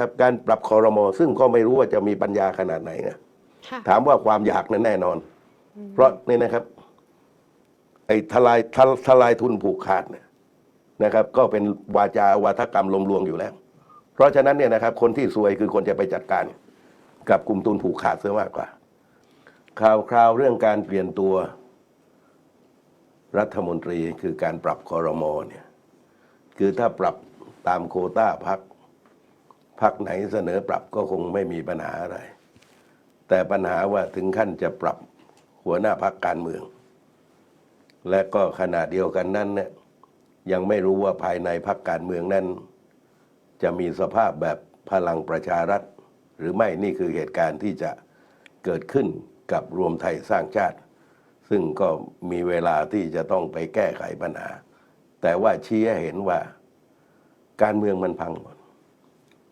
ครับการปรับคอรมอซึ่งก็ไม่รู้ว่าจะมีปัญญาขนาดไหนนะค่ะถามว่าความอยากนั้นแน่นอน เพราะนี่นะครับ ไอ้ทลายทลทลายทุนผูกขาดเนี่ยนะครับ ก็เป็นวาจาวาทกรรมลมลวงอยู่แล้ว เพราะฉะนั้นเนี่ยนะครับ คนที่ซวยคือคนจะไปจัดการ กับกลุ่มทุนผูกขาดเสียมากกว่า ข่าวคราวเรื่องการเปลี่ยนตัว รัฐมนตรีคือการปรับคอรมอเนี่ย คือถ้าปรับตามโควต้าพัก พักไหนเสนอปรับก็คงไม่มีปัญหาอะไร แต่ปัญหาว่าถึงขั้นจะปรับหัวหน้าพักการเมือง และก็ขณะเดียวกันนั้นเนี่ยยังไม่รู้ว่าภายในพักการเมืองนั้น จะมีสภาพแบบพลังประชารัฐ หรือไม่นี่คือเหตุการณ์ที่จะเกิดขึ้นกับรวมไทยสร้างชาติ ซึ่งก็มีเวลาที่จะต้องไปแก้ไขปัญหา แต่ว่าชี้ให้เห็นว่า การเมืองมันพังหมด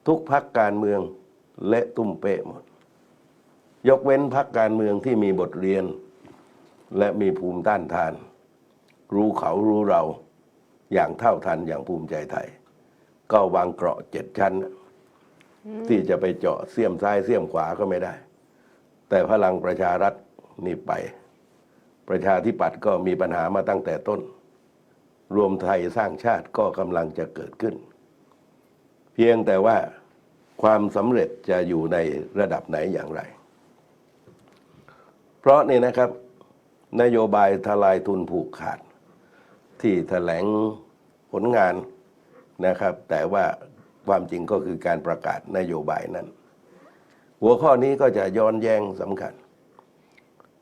ทุกพักการเมืองเละตุ้มเป๊ะหมด ยกเว้นพักการเมืองที่มีบทเรียน และมีภูมิต้านทาน รู้เขารู้เราอย่างเท่าทันอย่างภูมิใจไทย ก็วางเกราะเจ็ดชั้น ที่จะไปเจาะเสียมซ้ายเสียมขวาก็ไม่ได้ แต่พลังประชารัฐนี่ไป ประชาธิปัตย์ก็มีปัญหามาตั้งแต่ต้น รวมไทยสร้างชาติก็กำลังจะเกิดขึ้น เพียงแต่ว่า ความสำเร็จจะอยู่ในระดับไหนอย่างไร เพราะนี่นะครับ นโยบายทลายทุนผูกขาด ที่แถลงผลงานนะครับ แต่ว่าความจริงก็คือการประกาศนโยบายนั้น หัวข้อนี้ก็จะย้อนแย้งสำคัญ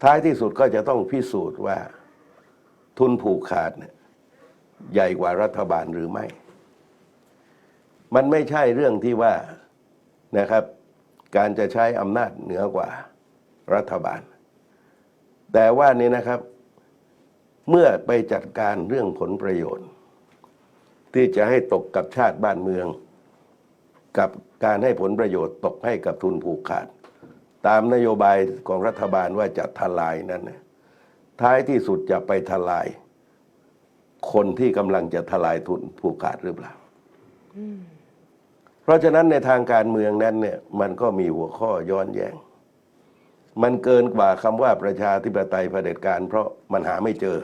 ท้ายที่สุดก็จะต้องพิสูจน์ว่าทุนผูกขาดใหญ่กว่ารัฐบาลหรือไม่ มันไม่ใช่เรื่องที่ว่า นะครับ การจะใช้อำนาจเหนือกว่ารัฐบาล แต่ว่านี่นะครับ เมื่อไปจัดการเรื่องผลประโยชน์ ที่จะให้ตกกับชาติบ้านเมือง กับการให้ผลประโยชน์ตกให้กับทุนผูกขาด ตามนโยบายของรัฐบาลว่าจะทลายนั้นนะท้ายที่สุดจะไปทลาย คนที่กำลังจะทลายทุนผูกขาดหรือเปล่าเพ ราะฉะนั้นในทางการเมืองนั้นเนี่ยมันก็มีหัวข้อย้อนแย้ง มันเกินกว่าคำว่าประชาธิปไตยเผด็จการ เพราะมันหาไม่เจอ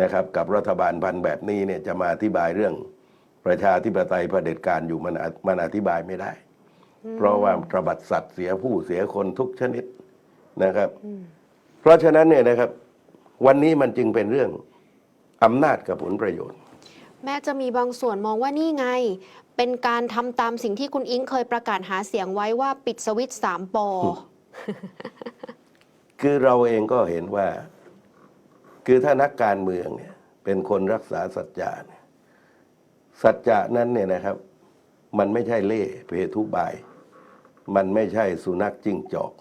นะครับ กับรัฐบาลพันธ์แบบนี้เนี่ยจะมาอธิบายเรื่องประชาธิปไตยเผด็จการอยู่มันมันอธิบายไม่ได้ เพราะว่าตระบัดสัตว์เสียผู้เสียคนทุกชนิดนะครับ เพราะฉะนั้นเนี่ยนะครับ วันนี้มันจึงเป็นเรื่องอำนาจกับผลประโยชน์แม้จะมีบางส่วนมองว่านี่ไง เป็นการทำตามสิ่งที่คุณอิงเคยประกาศหาเสียงไว้ว่าปิดสวิตช์สามปอ คือเราเองก็เห็นว่า คือถ้านักการเมืองเนี่ย เป็นคนรักษาสัจจะเนี่ยสัจจะนั้นเนี่ยนะครับ มันไม่ใช่เล่ห์เพทุบาย มันไม่ใช่สุนัขจิ้งจอก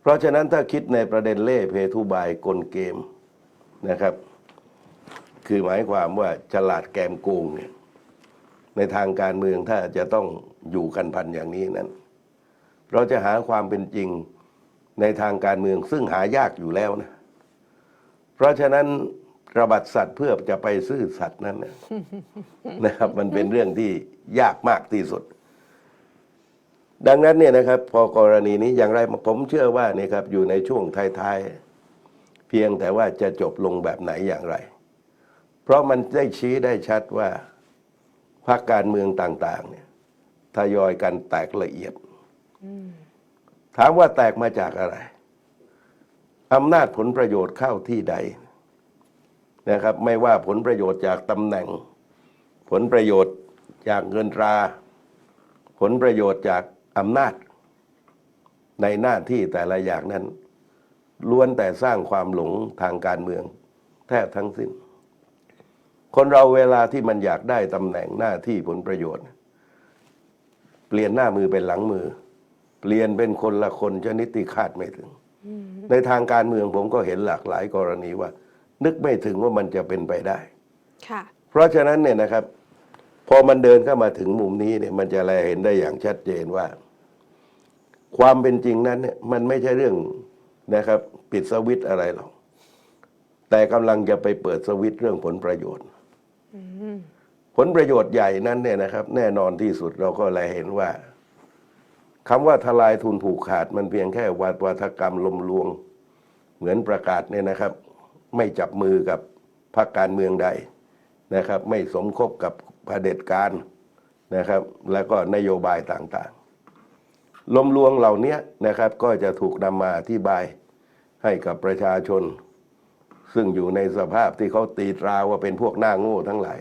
เพราะฉะนั้นถ้าคิดในประเด็นเล่ห์เพทุบายกลเกมนะครับ คือหมายความว่าฉลาดแกมโกงเนี่ย ในทางการเมืองถ้าจะต้องอยู่กันพันอย่างนี้นั้น เราจะหาความเป็นจริงในทางการเมืองซึ่งหายากอยู่แล้วนะ เพราะฉะนั้นระบัดสัตว์เพื่อจะไปซื่อสัตว์นั้นนะนะครับ มันเป็นเรื่องที่ยากมากที่สุด ดังนั้นเนี่ยนะครับ พอกรณีนี้อย่างไรผมเชื่อว่านี่ครับ อยู่ในช่วงท้ายๆเพียงแต่ว่าจะจบลงแบบไหนอย่างไร เพราะมันได้ชี้ได้ชัดว่า พรรคการเมืองต่างๆเนี่ยทยอยกันแตกละเอียด ถามว่าแตกมาจากอะไรอำนาจผลประโยชน์เข้าที่ใดนะครับ ไม่ว่าผลประโยชน์จากตำแหน่ง ผลประโยชน์จากเงินตรา ผลประโยชน์จากอำนาจ ในหน้าที่แต่ละอย่างนั้นล้วนแต่สร้างความหลงทางการเมือง แทบทั้งสิ้น คนเราเวลาที่มันอยากได้ตำแหน่งหน้าที่ผลประโยชน์ เปลี่ยนหน้ามือเป็นหลังมือ เปลี่ยนเป็นคนละคนชนิดที่คาดไม่ถึง ในทางการเมืองผมก็เห็นหลากหลายกรณีว่า นึกไม่ถึงว่ามันจะเป็นไปได้ค่ะเพราะฉะนั้นเนี่ยนะครับ พอมันเดินเข้ามาถึงมุมนี้เนี่ย มันจะแลเห็นได้อย่างชัดเจนว่า ความเป็นจริงนั้นเนี่ยมันไม่ใช่เรื่องนะครับ ปิดสวิตช์อะไรหรอกแต่กำลังจะไปเปิดสวิตช์เรื่องผลประโยชน์ ผลประโยชน์ใหญ่นั้นเนี่ยนะครับ แน่นอนที่สุดเราก็เลยเห็นว่าคำว่าทลายทุนผูกขาดมันเพียงแค่วัตวัฒกรรมลมลวง เหมือนประกาศเนี่ยนะครับ ไม่จับมือกับพรรคการเมืองใดนะครับ ไม่สมคบกับเผด็จการนะครับ แล้วก็นโยบายต่างๆ ลมลวงเหล่านี้นะครับก็จะถูกนำมาอธิบายให้กับประชาชน ซึ่งอยู่ในสภาพที่เขาตีตราว่าเป็นพวกหน้าโง่ทั้งหลาย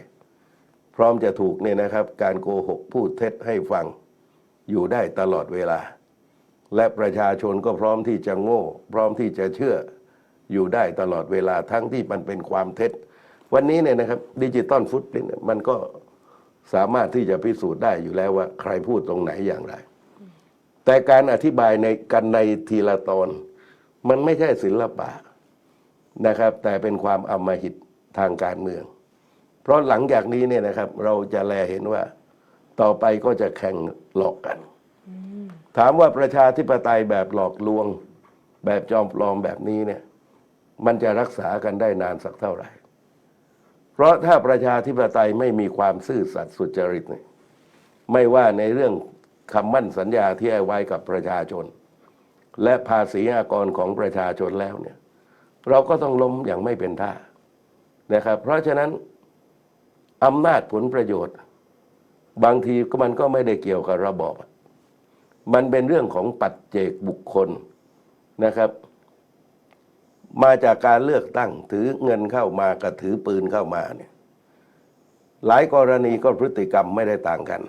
พร้อมจะถูกเนี่ยนะครับ การโกหกพูดเท็จให้ฟังอยู่ได้ตลอดเวลา และประชาชนก็พร้อมที่จะโง่ พร้อมที่จะเชื่ออยู่ได้ตลอดเวลาทั้งที่มันเป็นความเท็จ วันนี้เนี่ยนะครับดิจิตอลฟุตพิ้นมันก็สามารถที่จะพิสูจน์ได้อยู่แล้วว่า ใครพูดตรงไหนอย่างไร แต่การอธิบายในกันในทีละตอน มันไม่ใช่ศิลปะ นะครับ แต่เป็นความอำมหิตทางการเมือง เพราะหลังจากนี้เนี่ยนะครับ เราจะแลเห็นว่าต่อไปก็จะแข่งหลอกกัน ถามว่าประชาธิปไตยแบบหลอกลวง แบบจอมปลอมแบบนี้เนี่ย มันจะรักษากันได้นานสักเท่าไหร่ เพราะถ้าประชาธิปไตยไม่มีความซื่อสัตย์สุจริตเนี่ยไม่ว่าในเรื่องคำมั่นสัญญาที่ให้ไว้กับประชาชน และภาษีอากรของประชาชนแล้วเนี่ย เราก็ต้องล้มอย่างไม่เป็นท่านะครับ เพราะฉะนั้นอำนาจผลประโยชน์ บางทีก็มันก็ไม่ได้เกี่ยวกับระบอบ มันเป็นเรื่องของปัจเจกบุคคลนะครับ มาจากการเลือกตั้งถือเงินเข้ามากับถือปืนเข้ามาเนี่ยหลายกรณีก็พฤติกรรมไม่ได้ต่างกัน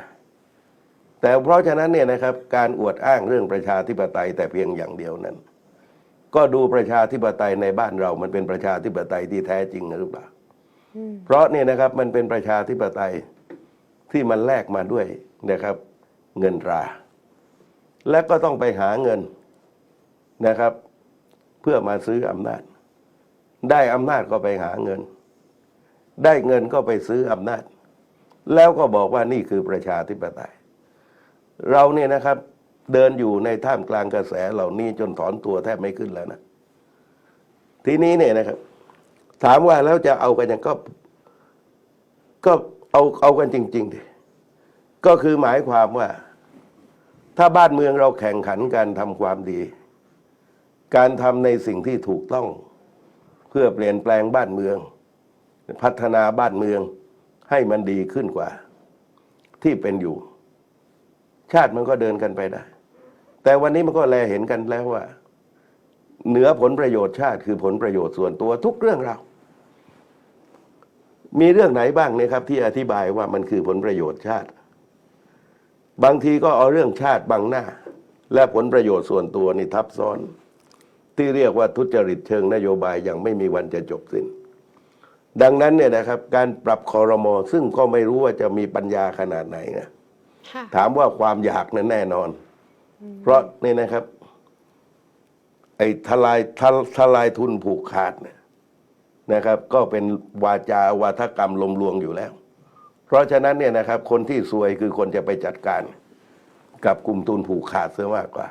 แต่เพราะฉะนั้นเนี่ยนะครับการอวดอ้างเรื่องประชาธิปไตยแต่เพียงอย่างเดียวนั้น ก็ดูประชาธิปไตยในบ้านเรา มันเป็นประชาธิปไตยที่แท้จริงหรือเปล่าเพราะเนี่ยนะครับมันเป็นประชาธิปไตยที่มันแลกมาด้วยนะครับ เงินตรา และก็ต้องไปหาเงินนะครับ เพื่อมาซื้ออำนาจ ได้อำนาจก็ไปหาเงิน ได้เงินก็ไปซื้ออำนาจ แล้วก็บอกว่านี่คือประชาธิปไตย เราเนี่ยนะครับ เดินอยู่ในท่ามกลางกระแสเหล่านี้จนถอนตัวแทบไม่ขึ้นแล้วนะ ทีนี้เนี่ยนะครับ ถามว่าแล้วจะเอากันยังก็ ก็เอาเอากันจริงๆดิก็คือหมายความว่า ถ้าบ้านเมืองเราแข่งขันการทำความดี การทำในสิ่งที่ถูกต้อง เพื่อเปลี่ยนแปลงบ้านเมือง พัฒนาบ้านเมืองให้มันดีขึ้นกว่า ที่เป็นอยู่ ชาติมันก็เดินกันไปได้ แต่วันนี้มันก็แลเห็นกันแล้วว่า เหนือผลประโยชน์ชาติคือผลประโยชน์ส่วนตัวทุกเรื่องราวมีเรื่องไหนบ้างเนี่ยครับ ที่อธิบายว่ามันคือผลประโยชน์ชาติ บางทีก็เอาเรื่องชาติบังหน้า และผลประโยชน์ส่วนตัวนี่ทับซ้อน ที่เรียกว่าทุจริตเชิงนโยบายอย่างไม่มีวันจะจบสิ้น ดังนั้นเนี่ยนะครับ การปรับคอรมอซึ่งก็ไม่รู้ว่าจะมีปัญญาขนาดไหนนะค่ะถามว่าความอยากนั้นแน่นอน เพราะนี่นะครับ ไอ้ทลายทลทลายทุนผูกขาดเนี่ยนะครับ ก็เป็นวาจาวาทกรรมลมลวงอยู่แล้ว เพราะฉะนั้นเนี่ยนะครับ คนที่ซวยคือคนจะไปจัดการ กับกลุ่มทุนผูกขาดเสียมากกว่า